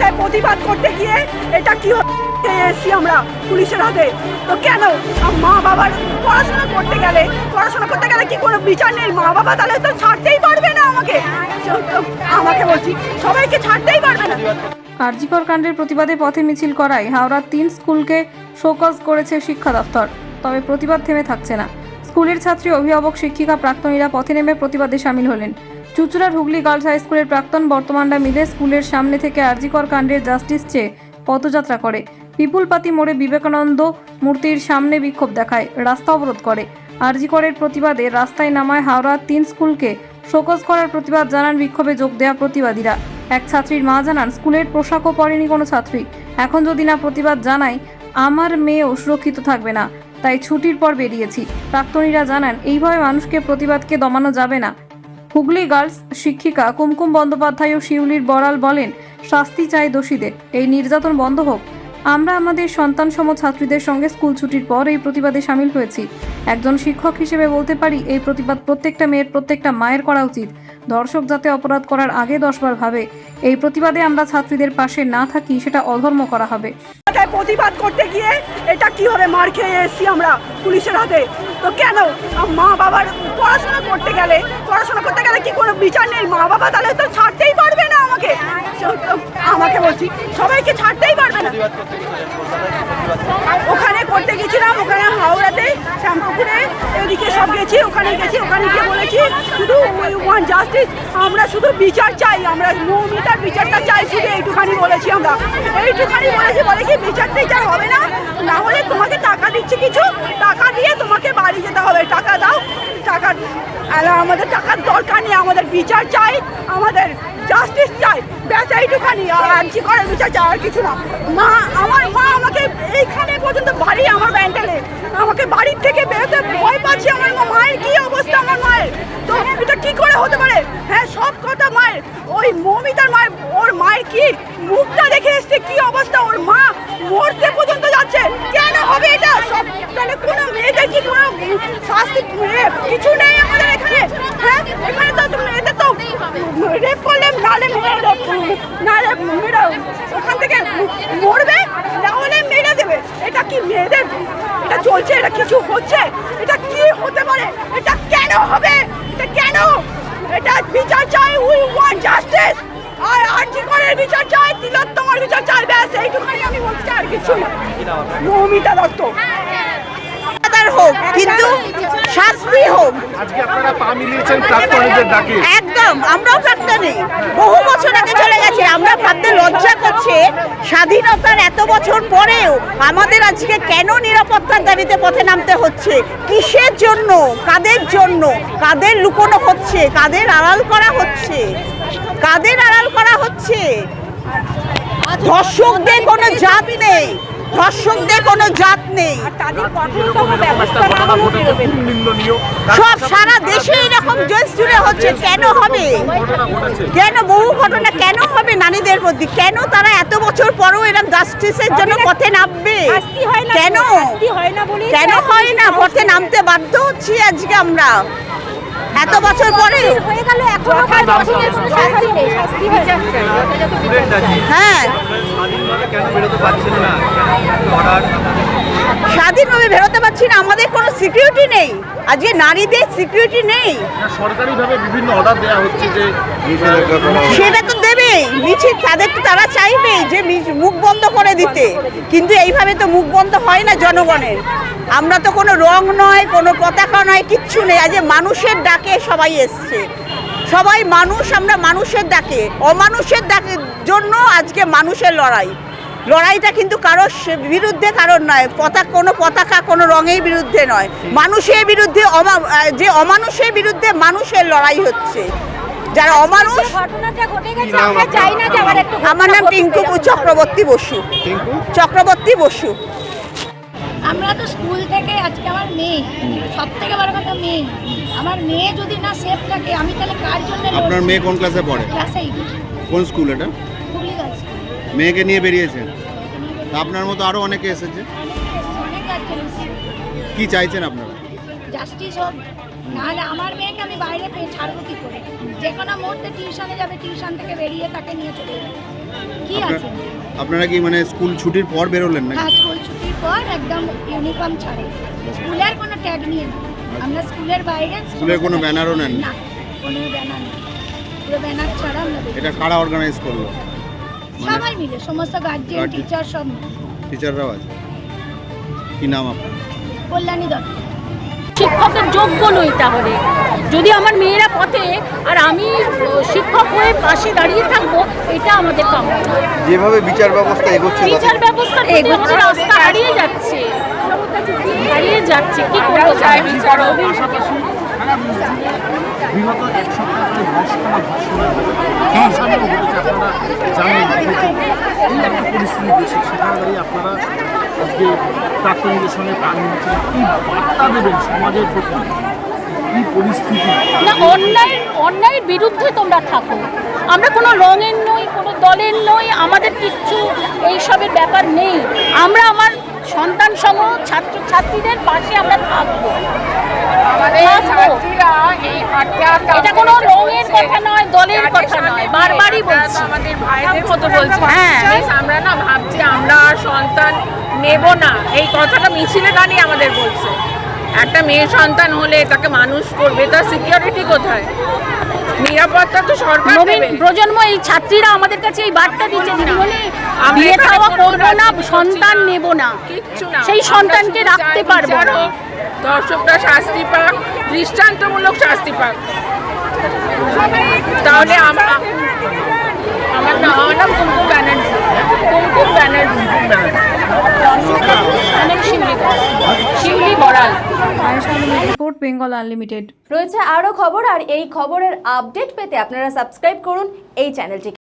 এলাকায় প্রতিবাদ করতে গিয়ে এটা কি এসছি আমরা পুলিশের হাতে। তো কেন? মা বাবার পড়াশোনা করতে গেলে, পড়াশোনা করতে গেলে কি কোনো বিচার নেই? মা বাবা তাহলে তো ছাড়তেই পারবে না আমাকে। আমাকে বলছি, সবাইকে ছাড়তেই পারবে না। আরজিকর কাণ্ডের প্রতিবাদে পথে মিছিল করায় হাওড়ার তিন স্কুলকে শোকজ করেছে শিক্ষা দপ্তর। তবে প্রতিবাদ থেমে থাকছে না। স্কুলের ছাত্রী, অভিভাবক, শিক্ষিকা, প্রাক্তনীরা পথে নেমে প্রতিবাদে সামিল হলেন। চুচুড়ার হুগলি গার্লস হাই স্কুলের প্রাক্তন বর্তমানরা মিলে স্কুলের সামনে থেকে আরজিকর কাণ্ডের জাস্টিস চেয়ে পদযাত্রা করে। পিপুলপাতি মোড়ে বিবেকানন্দ মূর্তির সামনে বিক্ষোভ দেখায়, রাস্তা অবরোধ করে। আরজিকরের প্রতিবাদে রাস্তায় নামায় হাওড়ার তিন স্কুলকে। শোকজ করার প্রতিবাদ জানান বিক্ষোভে যোগ দেওয়া প্রতিবাদীরা। এক ছাত্রীর মা জানান, স্কুলের পোশাকও পরেনি কোনো ছাত্রী। এখন যদি না প্রতিবাদ জানাই, আমার মেয়েও সুরক্ষিত থাকবে না। তাই ছুটির পর বেরিয়েছি। প্রাক্তনীরা জানান, এইভাবে মানুষকে প্রতিবাদকে দমানো যাবে না। হুগলি গার্লস শিক্ষিকা কুমকুম বন্দ্যোপাধ্যায় ও শিউলির বড়াল বলেন, শাস্তি চাই দোষীদের, এই নির্যাতন বন্ধ হোক। আমরা আমাদের সন্তান সম ছাত্রীদের সঙ্গে স্কুল ছুটির পর এই প্রতিবাদে সামিল হয়েছি। একজন শিক্ষক হিসেবে বলতে পারি, এই প্রতিবাদ প্রত্যেকটা মেয়ের, প্রত্যেকটা মায়ের করা উচিত। দর্শক যাতে অপরাধ করার আগে দশবার ভাবে। এই প্রতিবাদে আমরা ছাত্রীদের পাশে না থাকি সেটা অধর্ম করা হবে। প্রতিবাদ করতে গিয়ে এটা কি হবে মার খেয়ে এসছি আমরা পুলিশের হাতে? তো কেন? মা বাবার পড়াশোনা করতে গেলে পড়াশোনা করতে গেলে কি কোনো বিচার নেই? মা বাবা তাহলে তো ছাড়তেই পারবে না আমাকে। আমাকে বলছি সবাইকে ছাড়তেই পারবে না। ওখানে করতে গেছিলাম, ওখানে হাওড়াতে, শ্যামপুকুরে, এদিকে সব গেছি, ওখানে গেছি, ওখানে গিয়ে বলেছি, শুধু ওয়ান জাস্টিস আমরা শুধু বিচার চাই, আমরা মৌমিতার বিচারটা চাই, শুধু এইটুখানি বলেছি আমরা। এইটুখানি বলেছি বলে কি বিচার টিচার হবে না? না হলে তোমাকে টাকা দিচ্ছি কিছু, টাকা দিয়ে তোমাকে বাড়ি যেতে হবে। টাকা দাও, টাকা আর আমাদের টাকার দরকার নেই, আমাদের বিচার চাই, আমাদের জাস্টিস চাই ব্যাস এইটুখানি আর আর্জি করে বিচার চাই, আর কিছু না। মা, আমার মা আমাকে এইখানে পর্যন্ত বাড়ি, আমার ব্যান্ডেলে আমাকে বাড়ির থেকে বেরোতে ভয় পাচ্ছি আমার মা মায়ের কি অবস্থা আমার মায়ের? তো এটা কি করে হতে পারে? হ্যাঁ সব কথা মায়ের। ওই মমিতার মায়ের, ওর মায়ের কি মুখটা দেখে এসছে? কি অবস্থা? ওর মা মরতে পর্যন্ত যাচ্ছে। কেন হবে এটা? সব তাহলে কোনো মেয়েদের কি কোনো শাস্তি কিছু নেই আমাদের এখানে? হ্যাঁ এখানে তো মেয়েদের তো রেপ করলে নালে মেরে নালে মেরে ওখান থেকে মরবে না হলে মেরে দেবে। এটা কি মেয়েদের এটা চলছে? এটা কিছু হচ্ছে? আর্জি বিচার চাই তিলোত্তমার বিচার চাই ব্যাস এইটুখানি আমি বলতে চাই আর কিছু না। মৌমিতা দত্ত। হোক কিন্তু শাস্তি হোক। আজকে আপনারা পা মিলিয়েছেন প্রাক্তনীদের ডাকে। একদম আমরাও প্রাক্তনী। বহু বছর আগে চলে গেছে আমরা ভাবতে লজ্জা করছে স্বাধীনতার এত বছর পরেও আমাদের আজকে কেন নিরাপত্তার দাবিতে পথে নামতে হচ্ছে? কিসের জন্য? কাদের জন্য? কাদের লুকোনো হচ্ছে? কাদের আড়াল করা হচ্ছে? কাদের আড়াল করা হচ্ছে? ধর্ষকদের কোনো জাত নেই। ধর্ষকদের কোনো জাত নেই। সব সারা দেশে এরকম দেশ জুড়ে হচ্ছে। কেন হবে? কেন বহু ঘটনা কেন হবে নারীদের প্রতি কেন তারা এত বছর পরেও এরকম জাস্টিসের জন্য পথে নামবে? কেন? কেন হয় না? পথে নামতে বাধ্য হচ্ছি আজকে আমরা। এত বছর পরে? হয়ে গেল এখনও হয়। স্বাধীনভাবে বেরোতে পারছি না আমাদের কোনো সিকিউরিটি নেই। আজকে নারীদের সিকিউরিটি নেই। সরকারিভাবে বিভিন্ন অর্ডার দেওয়া হচ্ছে যে সেটা তো দেবে। মিছিল তাদের তো তারা চাইবে যে মুখ বন্ধ করে দিতে। কিন্তু এইভাবে তো মুখ বন্ধ হয় না জনগণের। আমরা তো কোনো রং নয় কোনো পতাকা নয় কিচ্ছু নেই। আজ মানুষের ডাকে সবাই এসছে। সবাই মানুষ আমরা মানুষের ডাকে অমানুষের ডাকে জন্য আজকে মানুষের লড়াই। লড়াইটা কিন্তু কারোর বিরুদ্ধে কারোর নয় পতাকা কোনো পতাকা কোনো রঙের বিরুদ্ধে নয়। মানুষের বিরুদ্ধে অমা- যে অমানুষের বিরুদ্ধে মানুষের লড়াই হচ্ছে। যারা অমানুষ ঘটনাটা ঘটে গেছে আমরা চাই না যে আমার নাম টিঙ্কু চক্রবর্তী বসু। চক্রবর্তী বসু। আমরা তো স্কুল থেকে আজকে আমার মেয়ে সব থেকে বড় কথা মেয়ে। আমার মেয়ে যদি না সেফ থাকে আমি তাহলে কার জন্য আপনার মেয়ে কোন ক্লাসে পড়ে? ক্লাস কোন স্কুল এটা? মেয়েকে নিয়ে বেরিয়েছেন আপনার মতো আরও অনেকে এসেছে। কি চাইছেন আপনারা? জাস্টিস হোক নাহলে আমার মেয়েকে আমি বাইরে পেয়ে ছাড়বো কি করে? যে কোনো মুহূর্তে টিউশনে যাবে টিউশন থেকে বেরিয়ে তাকে নিয়ে চলে যাবে। কি আছে? আপনারা কি মানে স্কুল ছুটির পর বেরোলেন নাকি? হ্যাঁ স্কুল ছুটির পর একদম ইউনিফর্ম ছাড়ে। স্কুলের কোনো ট্যাগ নিয়ে না। আমরা স্কুলের বাইরে স্কুলের কোনো ব্যানারও নেন না কোনো ব্যানার নেই। পুরো ব্যানার ছাড়া আমরা এটা কারা অর্গানাইজ করল? মানে সবাই মিলে সমস্ত গার্জিয়ান টিচার সব। টিচাররাও আছে? কি নাম আপনার? কল্যাণী দত্ত। শিক্ষকের যোগ্য নই তাহলে। যদি আমার মেয়েরা পথে আর আমি শিক্ষক হয়ে পাশে দাঁড়িয়ে থাকব এটা আমাদের কাম্য যেভাবে বিচার ব্যবস্থা এগোচ্ছে বিচার ব্যবস্থা আমাদের রাস্তা হারিয়ে যাচ্ছে। হারিয়ে যাচ্ছে। কি করব বিগত এক সপ্তাহ ধর্ষণা ধর্ষণের হিংসামি ঘটেছে আপনারা জানেন এই একটা পরিস্থিতি দেশে সেখানে দাঁড়িয়ে আপনারা আজকে প্রাক্তনীদের সঙ্গে প্রাণ নিয়েছেন। কি বার্তা দেবেন সমাজের প্রতি? কি পরিস্থিতি? না অন্যায় অন্যায়ের বিরুদ্ধে তোমরা থাকো। আমরা কোনো রঙের নই কোনো দলের নই আমাদের কিচ্ছু এইসবের ব্যাপার নেই। আমরা আমার সন্তান সম ছাত্র ছাত্রীদের পাশে আমরা থাকব। এটা কোনো কথা নয় দলের কথা নয় বারবারই বলছি। আমাদের ভাইদের মতো বলছে? হ্যাঁ। আমরা না ভাবছি আমরা আর সন্তান নেব না। এই কথাটা মিছিলে দাঁড়িয়ে আমাদের বলছে। একটা মেয়ে সন্তান হলে তাকে মানুষ করবে তার সিকিউরিটি কোথায়? নিরাপত্তা তো সরকার নবীন প্রজন্ম এই ছাত্রীরা আমাদের কাছে এই বার্তা দিচ্ছে বিয়ে খাওয়া করব না সন্তান নেব না। সেই সন্তানকে রাখতে পারব দর্শকরা শাস্তি পাক দৃষ্টান্তমূলক শাস্তি পাক। তাহলে আমরা আমার নাম আমার কুমকুম ব্যানার্জি কুমকুম ব্যানার্জি। শিউলি বড়াল রিপোর্ট বেঙ্গল আনলিমিটেড রয়েছে আরও খবর, আর এই খবরের আপডেট পেতে আপনারা সাবস্ক্রাইব করুন এই চ্যানেলটিকে।